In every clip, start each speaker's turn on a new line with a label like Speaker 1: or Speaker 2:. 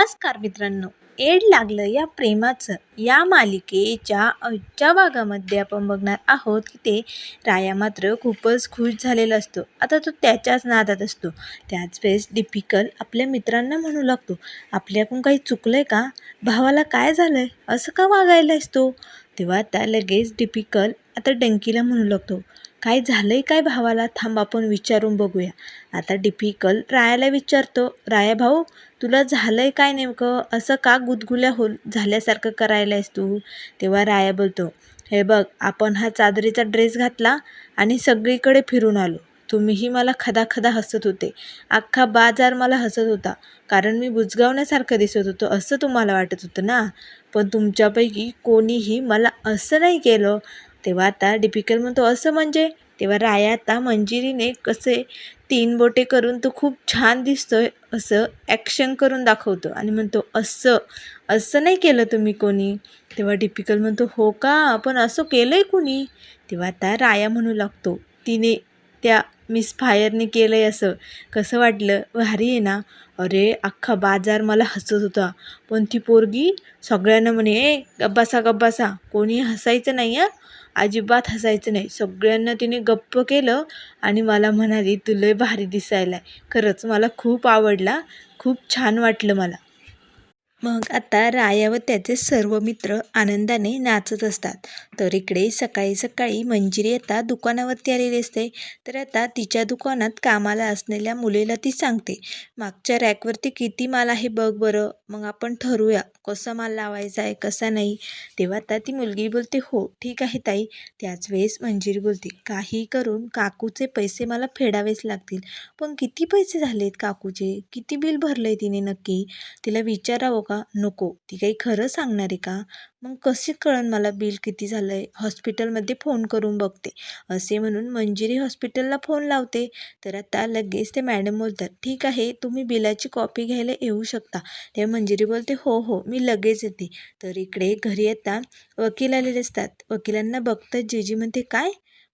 Speaker 1: नमस्कार मित्रांनो. एड लागलं या प्रेमाचं. या मालिकेच्या आजच्या भागामध्ये आपण बघणार आहोत की ते राया मात्र खूपच खुश झालेला असतो. आता तो त्याच्याच नादात असतो. त्याच वेळेस डिपिकल आपल्या मित्रांना म्हणू लागतो आपल्याकडून काही चुकलं आहे का? भावाला काय झालं आहे असं का वागायला असतो तेव्हा आता लगेच डिपिकल आता डंकीला म्हणू लागतो काय झालं आहे काय भावाला थांब आपण विचारून बघूया. आता डिफिकल रायाला विचारतो राया भाऊ तुला झालं आहे काय नेमकं? असं का गुदगुल्या हो झाल्यासारखं करायला आहेस तू? तेव्हा राया बोलतो हे बघ आपण हा चादरीचा ड्रेस घातला आणि सगळीकडे फिरून आलो. तुम्हीही मला खदाखदा हसत होते. अख्खा बाजार मला हसत होता कारण मी बुजगावण्यासारखं दिसत होतो असं तुम्हाला वाटत होतं ना? पण तुमच्यापैकी कोणीही मला असं नाही केलं. तेव्हा आता डिपिकल म्हणतो. असं म्हणजे तेव्हा राया आता मंजिरीने कसे तीन बोटे करून तो खूप छान दिसतोय असं ॲक्शन करून दाखवतो. आणि म्हणतो असं असं नाही केलं तुम्ही कोणी? तेव्हा डिपिकल म्हणतो हो का? पण असं केलं आहे कोणी? तेव्हा आता राया म्हणू लागतो तिने त्या मिस फायरने केलं आहे असं. कसं वाटलं? भारी आहे ना? अरे अख्खा बाजार मला हसत होता. पण ती पोरगी सगळ्यांना म्हणे ए गब्बासा गब्बासा कोणी हसायचं नाही आहे अजिबात हसायचं नाही. सगळ्यांना तिने गप्प केलं आणि मला म्हणाली तू लय भारी दिसायला आहे खरंच मला खूप आवडला. खूप छान वाटलं मला. मग आता राया व त्याचे सर्व मित्र आनंदाने नाचत असतात. तर इकडे सकाळी सकाळी मंजिरी आता दुकानावरती आलेली असते. तर आता तिच्या दुकानात कामाला असलेल्या मुलीला ती सांगते मागच्या रॅकवरती किती माल आहे बघ बरं मग आपण ठरवूया कसा माल लावायचा आहे कसा नाही. तेव्हा आता ती मुलगी बोलते हो ठीक आहे ताई. त्याच वेळेस मंजिरी बोलते काही करून काकूचे पैसे मला फेडावेच लागतील. पण किती पैसे झालेत काकूचे? किती बिल भरलं आहे तिने नक्की? तिला विचारावं का? नको. ती काही खरं सांगणार आहे का? मग कसे कळन मला बिल किती झालं आहे हॉस्पिटलमध्ये फोन करून बघते. असे म्हणून मंजिरी हॉस्पिटलला फोन लावते. तर आता लगेच ते मॅडम बोलतात ठीक आहे तुम्ही बिलाची कॉपी घ्यायला येऊ शकता. तेव्हा मंजिरी बोलते हो हो मी लगेच येते. तर इकडे घरी येता वकील आलेले असतात. वकिलांना बघतात जेजी म्हणते काय?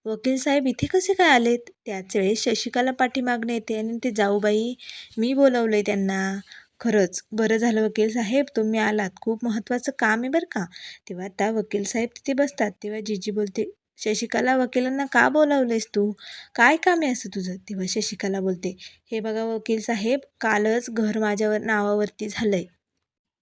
Speaker 1: वकील साहेब इथे कसे काय आलेत? त्याच वेळेस शशिकाला पाठीमागणे येते आणि ते जाऊ बाई मी बोलवलं आहे त्यांना. खरंच बरं झालं वकील साहेब तुम्ही आलात. खूप महत्त्वाचं काम आहे बरं का. तेव्हा आता वकील साहेब तिथे बसतात. तेव्हा जीजी बोलते शशिकाला वकिलांना का बोलावलेस तू? काय काम आहे असं तुझं? तेव्हा शशिकाला बोलते हे बघा वकील साहेब कालच घर माझ्यावर नावावरती झालं आहे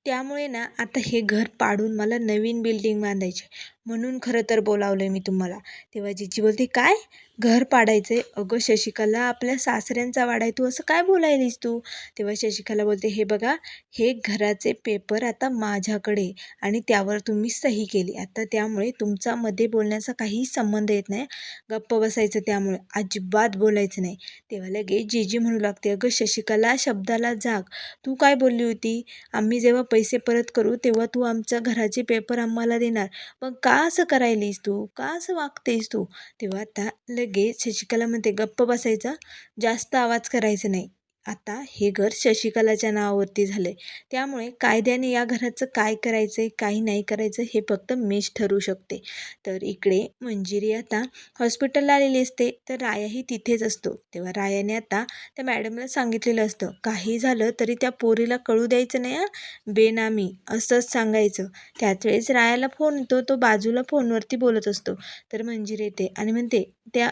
Speaker 1: त्यामुळे ना आता हे घर पाडून मला नवीन बिल्डिंग बांधायची म्हणून खरं तर बोलावलं आहे मी तुम्हाला. तेव्हा जीजी बोलते काय? घर पाडायचं आहे अगं शशिकला आपल्या सासऱ्यांचा वाडा आहे. तू असं काय बोलायलीस तू? तेव्हा शशिकला बोलते हे बघा हे घराचे पेपर आता माझ्याकडे आणि त्यावर तुम्ही सही केली. आता त्यामुळे तुमचा मध्ये बोलण्याचा काही संबंध येत नाही. गप्प बसायचं त्यामुळे. अजिबात बोलायचं नाही. तेव्हा लगेच जीजी म्हणू लागते अगं शशिकला शब्दाला जाग. तू काय बोलली होती? आम्ही जेव्हा पैसे परत करू तेव्हा तू आमच्या घराचे पेपर आम्हाला देणार. मग का का असं करायलीस तू? का असं वागतेस तू? तेव्हा आता लगेच शशिकला म्हणते गप्प बसायचा. जास्त आवाज करायचा नाही. आता हे घर शशिकलाच्या नावावरती झालं आहे त्यामुळे कायद्याने या घराचं काय करायचं आहे काही नाही करायचं हे फक्त मीच ठरवू शकते. तर इकडे मंजिरी आता हॉस्पिटलला आलेली असते तर रायाही तिथेच असतो. तेव्हा रायाने आता त्या मॅडमला सांगितलेलं असतं काही झालं तरी त्या पोरीला कळू द्यायचं नाही हां? बेनामी असंच सांगायचं. त्याच वेळेस रायाला फोन येतो तो बाजूला फोनवरती बोलत असतो. तर मंजिरी येते आणि म्हणते त्या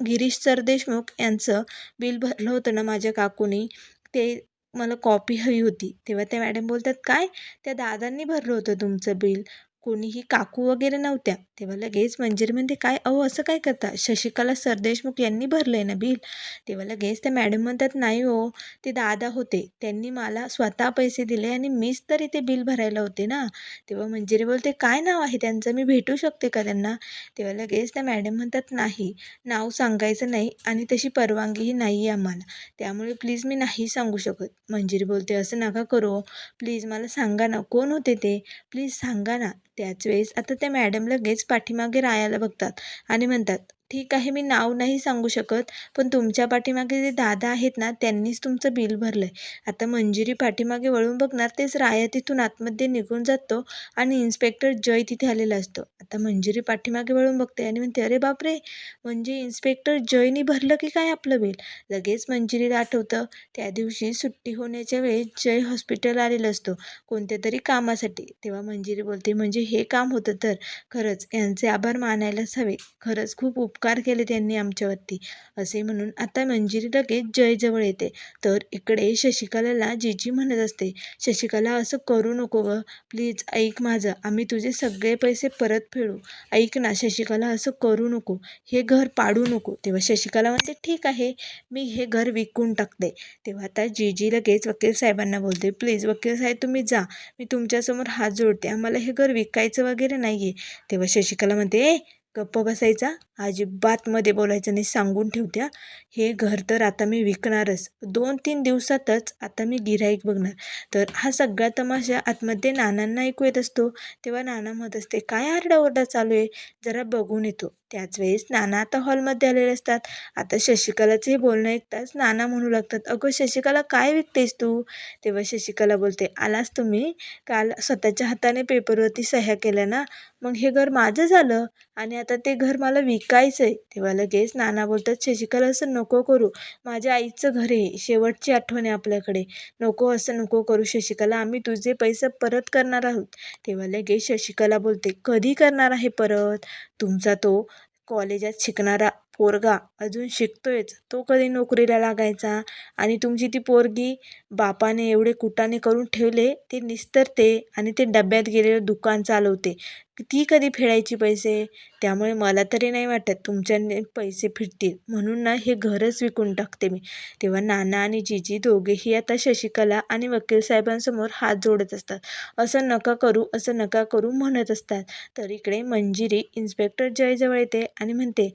Speaker 1: गिरीश सरदेशमुख यांचं बिल भरलं होतं ना माझ्या काकूनी ते मला कॉपी हवी होती. तेव्हा त्या मॅडम बोलतात काय? त्या दादांनी भरलं होतं तुमचं बिल. कोणीही काकू वगैरे नव्हत्या. तेव्हा लगेच मंजिरी म्हणते काय अहो असं काय करता? शशिकला सरदेशमुख यांनी भरलं आहे ना बिल? तेव्हा लगेच त्या मॅडम म्हणतात नाही हो ते दादा होते. त्यांनी मला स्वतः पैसे दिले आणि मीच तरी ते बिल भरायला होते ना. तेव्हा मंजिरी बोलते काय नाव आहे त्यांचं? मी भेटू शकते का त्यांना? तेव्हा लगेच त्या मॅडम म्हणतात नाही. नाव सांगायचं नाही आणि तशी परवानगीही नाही आहे आम्हाला. त्यामुळे प्लीज मी नाही सांगू शकत. मंजिरी बोलते असं नका करू हो. प्लीज मला सांगा ना कोण होते ते? प्लीज सांगा ना. त्याच वेळेस आता त्या मॅडम लगेच पाठीमागे रायाला बघतात आणि म्हणतात ठीक आहे मी नाव नाही सांगू शकत पण तुमच्या पाठीमागे जे दादा आहेत ना त्यांनीच तुमचं बिल भरलं आहे आता मंजिरी पाठीमागे वळून बघणार तेच राया तिथून आतमध्ये निघून जातो आणि इन्स्पेक्टर जय तिथे आलेला असतो. आता मंजिरी पाठीमागे वळून बघते आणि म्हणते अरे बापरे! म्हणजे इन्स्पेक्टर जयनी भरलं की काय आपलं बिल? लगेच मंजिरीला आठवतं त्या दिवशी सुट्टी होण्याच्या वेळेस जय हॉस्पिटल आलेलं असतो कोणत्या तरी कामासाठी. तेव्हा मंजिरी बोलते म्हणजे हे काम होतं तर खरंच यांचे आभार मानायलाच हवे. खरंच खूप उपकार केले त्यांनी आमच्यावरती. असे म्हणून आता मंजिरी लगेच जयजवळ येते. तर इकडे शशिकलाला जीजी म्हणत असते शशिकला असं करू नको ग. प्लीज ऐक माझं. आम्ही तुझे सगळे पैसे परत फेडू. ऐक ना शशिकला असं करू नको. हे घर पाडू नको. तेव्हा शशिकला म्हणते ठीक आहे. मी हे घर विकून टाकते. तेव्हा आता जीजी लगेच वकील साहेबांना बोलते प्लीज वकील साहेब तुम्ही जा. मी तुमच्यासमोर हात जोडते. आम्हाला हे घर विकायचं वगैरे नाही आहे तेव्हा शशिकला म्हणते ए गप्प बसायचा? अजिबातमध्ये बोलायचं नाही सांगून ठेवत्या. हे घर तर आता मी विकणारच. दोन तीन दिवसातच आता मी गिऱ्हाईक बघणार. तर हा सगळा तमाशा आतमध्ये नानांना ऐकू येत असतो. तेव्हा नाना म्हणत असते काय आरडाओरडा चालू आहे? जरा बघून येतो. त्याच वेळेस नाना आता हॉलमध्ये आलेले असतात. आता शशिकलाचं हे बोलणं ऐकताच नाना म्हणू लागतात अगं शशिकला काय विकतेस तू? तेव्हा शशिकला बोलते आलास तुम्ही? काल स्वतःच्या हाताने पेपरवरती सह्या केल्या ना? मग हे घर माझं झालं आणि आता ते घर मला विक शिकायचं आहे तेव्हा लगेच नाना बोलतात शशिकला असं नको करू. माझ्या आईचं घर आहे शेवटची आठवण आहे आपल्याकडे. नको असं नको करू शशिकला. आम्ही तुझे पैसे परत करणार आहोत. तेव्हा लगेच शशिकला बोलते कधी करणार आहे परत? तुमचा तो कॉलेजात शिकणारा पोरगा अजून शिकतोयच. तो कधी नोकरीला लागायचा? आणि तुमची ती पोरगी बापाने एवढे कुटाने करून ठेवले ते निस्तरते आणि ते डब्यात गेलेलं दुकान चालवते. ती कधी फेडायची पैसे? त्यामुळे मला तरी नाही वाटत तुमच्याने पैसे फिरतील म्हणून ना हे घरच विकून टाकते मी. तेव्हा नाना आणि जीजी दोघेही आता शशिकला आणि वकील साहेबांसमोर हात जोडत असतात. असं नका करू असं नका करू म्हणत असतात. तर इकडे मंजिरी इन्स्पेक्टर जयजवळ येते आणि म्हणते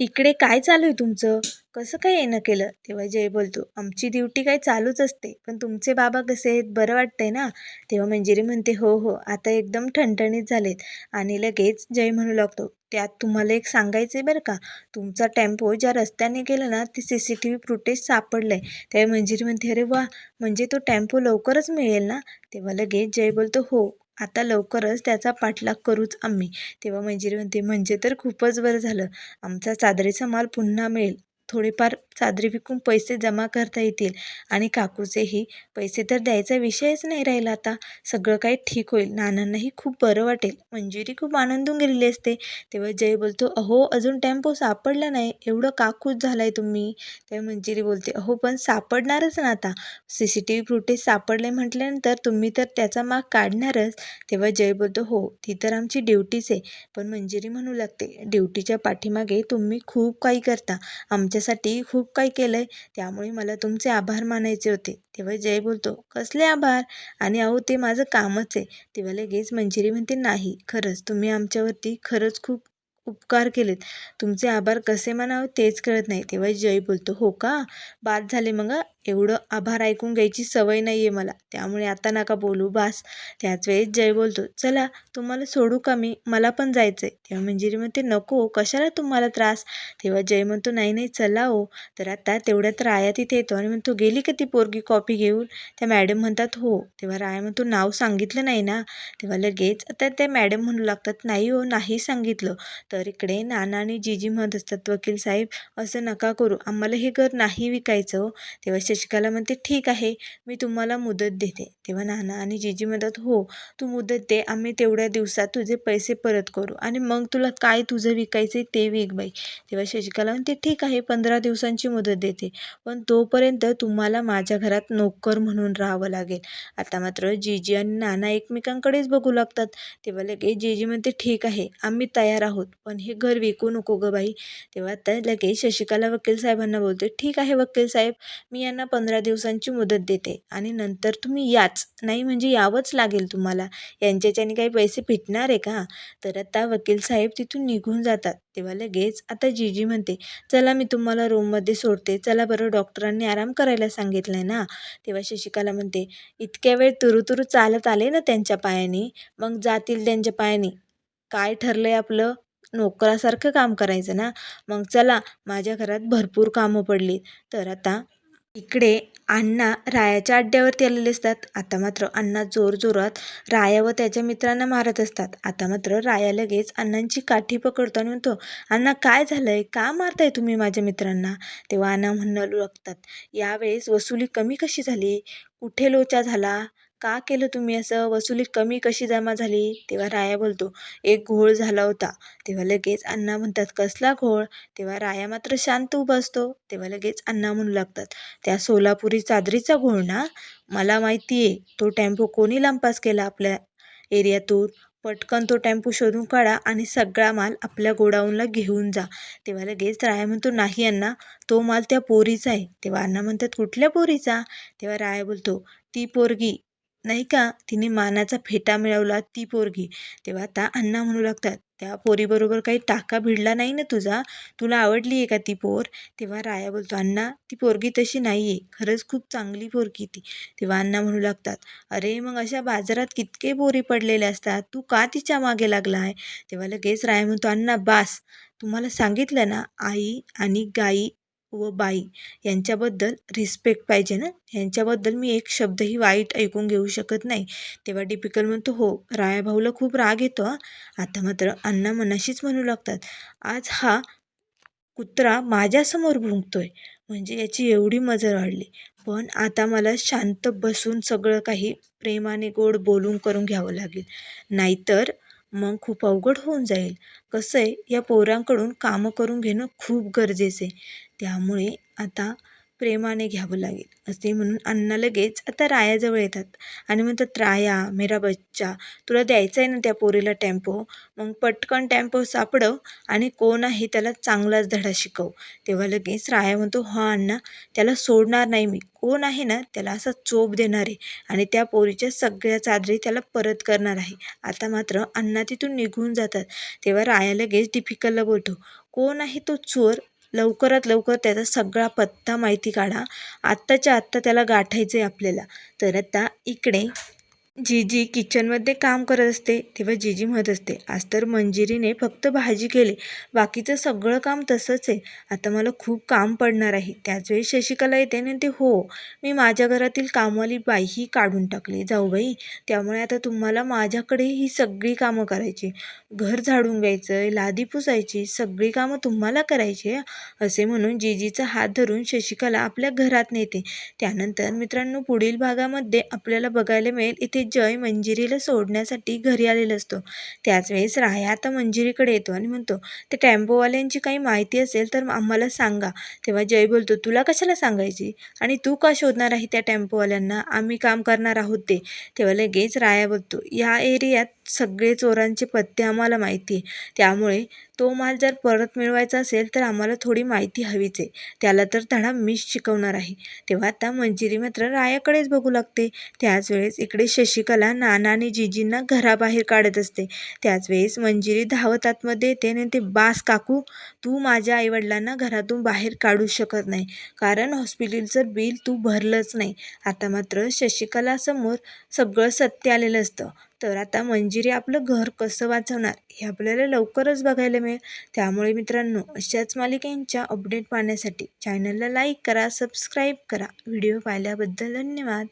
Speaker 1: इकडे काय चालू आहे तुमचं? कसं काय येणं केलं? तेव्हा जय बोलतो आमची ड्युटी काय चालूच असते पण तुमचे बाबा कसे आहेत बरं वाटतंय ना? तेव्हा मंजिरी म्हणते हो हो आता एकदम ठणठणीत झालेत. आणि लगेच जय म्हणू लागतो त्यात तुम्हाला एक सांगायचं आहे बरं का? तुमचा टेम्पो ज्या रस्त्याने गेला ना ते C C T V footage सापडलं आहे तेव्हा मंजिरी म्हणते अरे वा म्हणजे तो टेम्पो लवकरच मिळेल ना? तेव्हा लगेच जय बोलतो हो आता लवकरच त्याचा पाठलाग करूच आम्ही. तेव्हा मंजिरी म्हणते म्हणजे तर खूपच बरं झालं. आमचा चादरीचा माल पुन्हा मिळेल. थोडेफार चादरी विकून पैसे जमा करता येतील. आणि काकूचेही पैसे तर द्यायचा विषयच नाही राहिला आता. सगळं काही ठीक होईल. नानांनाही खूप बरं वाटेल. मंजिरी खूप आनंदून गेलेली असते. तेव्हा जय बोलतो अहो अजून टेम्पो सापडला नाही. एवढं काकूच झालाय झाला आहे तुम्ही. तेव्हा मंजिरी बोलते अहो पण सापडणारच ना आता. C C T V footage सापडले म्हटल्यानंतर तुम्ही तर त्याचा माग काढणारच. तेव्हा जय बोलतो हो ती तर आमची ड्युटीच आहे. पण मंजिरी म्हणू लागते ड्युटीच्या पाठीमागे तुम्ही खूप काही करता. आमच्या माझ्यासाठी खूप काही केलं आहे त्यामुळे मला तुमचे आभार मानायचे होते. तेव्हा जय बोलतो कसले आभार? आणि अहो ते माझं कामच आहे. तेव्हा लगेच मंजिरी म्हणते नाही खरंच तुम्ही आमच्यावरती खरंच खूप उपकार केलेत. तुमचे आभार कसे मानावे तेच कळत नाही. तेव्हा जय बोलतो हो का? बाद झाले मग एवढं आभार ऐकून घ्यायची सवय नाही आहे मला. त्यामुळे आता नका बोलू बास. त्याच वेळेस जय बोलतो. चला तुम्हाला सोडू का मी? मला पण जायचं आहे तेव्हा मंजिरी म्हणते नको कशाला तुम्हाला त्रास? तेव्हा जय म्हणतो नाही नाही चला हो. तर आता तेवढ्यात राया तिथे येतो आणि म्हणतो गेली का ती पोरगी कॉपी घेऊन? त्या मॅडम म्हणतात हो. तेव्हा राया म्हणतो नाव सांगितलं नाही ना? तेव्हा लगेच आता त्या मॅडम म्हणू लागतात नाही हो नाही सांगितलं. तर इकडे नाना आणि जीजी म्हणत असतात वकील साहेब असं नका करू. आम्हाला हे घर नाही विकायचं हो. तेव्हा शशिकला म्हणते ठीक आहे मी तुम्हाला मुदत देते. तेव्हा नाना आणि जीजी म्हणतात हो तू मुदत दे आम्ही तेवढ्या दिवसात तुझे पैसे परत करू आणि मग तुला काय तुझं विकायचं ते विक बाई. तेव्हा शशिकला म्हणते ठीक आहे पंधरा दिवसांची मुदत देते पण तोपर्यंत तुम्हाला माझ्या घरात नोकर म्हणून राहावं लागेल. आता मात्र जीजी आणि नाना एकमेकांकडेच बघू लागतात. तेव्हा लगेच जीजी म्हणते ठीक आहे आम्ही तयार आहोत पण हे घर विकू नको गं बाई. तेव्हा आता लगेच शशिकला वकील साहेबांना बोलते ठीक आहे वकील साहेब मी यांना पंधरा दिवसांची मुदत देते. आणि नंतर तुम्ही याच नाही म्हणजे यावंच लागेल तुम्हाला. यांच्याच्याने काही पैसे फिटणार आहे का? तर आता वकील साहेब तिथून निघून जातात. तेव्हा लगेच आता जीजी म्हणते चला मी तुम्हाला रूममध्ये सोडते. चला बरं डॉक्टरांनी आराम करायला सांगितलं आहे ना. तेव्हा शशिकाला म्हणते इतक्या वेळ तुरुतुरु चालत आले ना त्यांच्या पायाने? मग जातील त्यांच्या पायाने. काय ठरलं आहे आपलं? नोकरासारखं काम करायचं ना? मग चला माझ्या घरात भरपूर कामं पडली तर आता इकडे अण्णा रायाच्या अड्ड्यावरती आलेले असतात. आता मात्र अण्णा जोरजोरात राया व त्याच्या मित्रांना मारत असतात. आता मात्र राया लगेच अण्णांची काठी पकडतो आणि म्हणतो अण्णा काय झालंय? का मारताय तुम्ही माझ्या मित्रांना? तेव्हा अण्णा म्हणू लागतात यावेळेस वसुली कमी कशी झाली? कुठे लोचा झाला? का केलं तुम्ही असं? वसुली कमी कशी जमा झाली? तेव्हा राया बोलतो एक घोळ झाला होता. तेव्हा लगेच अण्णा म्हणतात कसला घोळ? तेव्हा राया मात्र शांत उभा असतो. तेव्हा लगेच अण्णा म्हणू लागतात त्या सोलापुरी चादरीचा घोळ ना? मला माहिती आहे तो टेम्पो कोणी लांपास केला आपल्या एरियातून? पटकन तो टेम्पो शोधून काढा आणि सगळा माल आपल्या गोडाऊनला घेऊन जा. तेव्हा लगेच राया म्हणतो नाही अण्णा तो माल त्या पोरीचा आहे. तेव्हा अण्णा म्हणतात कुठल्या पोरीचा? तेव्हा राया बोलतो ती पोरगी नाही का? तिने मानाचा फेटा मिळवला ती पोरगी. तेव्हा आता अण्णा म्हणू लागतात त्या पोरीबरोबर काही टाका भिडला नाही ना तुझा? तुला आवडली आहे का ती पोर? तेव्हा राया बोलतो अण्णा ती पोरगी तशी नाही आहे खरंच खूप चांगली पोरगी ती. तेव्हा अण्णा म्हणू लागतात अरे मग अशा बाजारात कितके पोरी पडलेले असतात? तू का तिच्यामागे लागला आहे? तेव्हा लगेच राया म्हणतो अण्णा बास. तुम्हाला सांगितलं ना आई आणि गाई व बाई यांच्याबद्दल रिस्पेक्ट पाहिजे ना? यांच्याबद्दल मी एक शब्दही वाईट ऐकून घेऊ शकत नाही. तेव्हा डिपिकल म्हणतो हो रायाभाऊला खूप राग येतो आता मात्र अण्णा मनाशीच म्हणू लागतात. आज हा कुत्रा माझ्यासमोर भुंकतोय. म्हणजे याची एवढी मजर वाढली. पण आता मला शांत बसून सगळं काही प्रेमाने गोड बोलून करून घ्यावं लागेल. नाहीतर मग खूप अवघड होऊन जाईल. कसं आहे या पोरांकडून कामं करून घेणं खूप गरजेचं आहे त्यामुळे आता प्रेमाने घ्यावं लागेल. असे म्हणून अण्णा लगेच आता रायाजवळ येतात. आणि म्हणतात राया मेरा बच्चा तुला द्यायचा आहे ना त्या पोरीला टेम्पो? मग पटकन टेम्पो सापडव आणि कोण आहे त्याला चांगलाच धडा शिकव. तेव्हा लगेच राया म्हणतो हा अण्णा त्याला सोडणार नाही मी. कोण आहे ना त्याला असा चोप देणार आहे आणि त्या पोरीच्या सगळ्या चादरी त्याला परत करणार आहे. आता मात्र अण्णा तिथून निघून जातात. तेव्हा राया लगेच डिफिकलला बोलतो कोण आहे तो चोर? लवकरात लवकर त्याचा सगळा पत्ता माहिती काढा. आत्ताच्या आत्ता त्याला गाठायचं आहे आपल्याला. तर आता इकडे जीजी किचनमध्ये काम करत असते तेव्हा जीजी म्हणत असते आज तर मंजिरीने फक्त भाजी केली बाकीचं सगळं काम तसंच आहे. आता मला खूप काम पडणार आहे. त्याचवेळी शशिकला येते आणि ते हो मी माझ्या घरातील कामवाली बाईही काढून टाकली. जाऊबाई त्यामुळे आता तुम्हाला माझ्याकडे ही सगळी कामं करायची. घर झाडून घ्यायचं लादी पुसायची सगळी कामं तुम्हाला करायची असे म्हणून जीजीचा हात धरून शशिकला आपल्या घरात नेते. त्यानंतर मित्रांनो पुढील भागामध्ये आपल्याला बघायला मिळेल इथे इथे जय मंजिरीला सोडण्यासाठी घरी आलेला असतो. त्याच वेळेस राया आता मंजिरीकडे येतो आणि म्हणतो ते टेम्पोवाल्यांची काही माहिती असेल तर आम्हाला सांगा तेव्हा जय बोलतो तुला कशाला सांगायची? आणि तू का शोधणार आहे त्या टेम्पोवाल्यांना? आम्ही काम करणार आहोत ते. तेव्हा लगेच राया बोलतो या एरियात सगळे चोरांचे पत्ते आम्हाला माहिती आहे. त्यामुळे तो माल जर परत मिळवायचा असेल तर आम्हाला थोडी माहिती हवीच आहे. त्याला तर धडा मीच शिकवणार आहे. तेव्हा आता मंजिरी मात्र रायाकडेच बघू लागते. त्याच वेळेस इकडे शशिकला नाना आणि जिजींना घराबाहेर काढत असते. त्याच वेळेस मंजिरी धावत आतमध्ये येते आणि ते बास काकू तू माझ्या आईवडिलांना घरातून बाहेर काढू शकत नाही. कारण हॉस्पिटलचं बिल तू भरलंच नाही. आता मात्र शशिकलासमोर सगळं सत्य आलेलं असतं. तर आता मंजिरी आपलं घर कसं वाचवणार हे आपल्याला लवकरच बघायला मिळेल. त्यामुळे मित्रांनो अशाच मालिकेंच्या अपडेट पाहण्यासाठी चॅनलला लाईक करा सबस्क्राईब करा. व्हिडिओ पाहिल्याबद्दल धन्यवाद.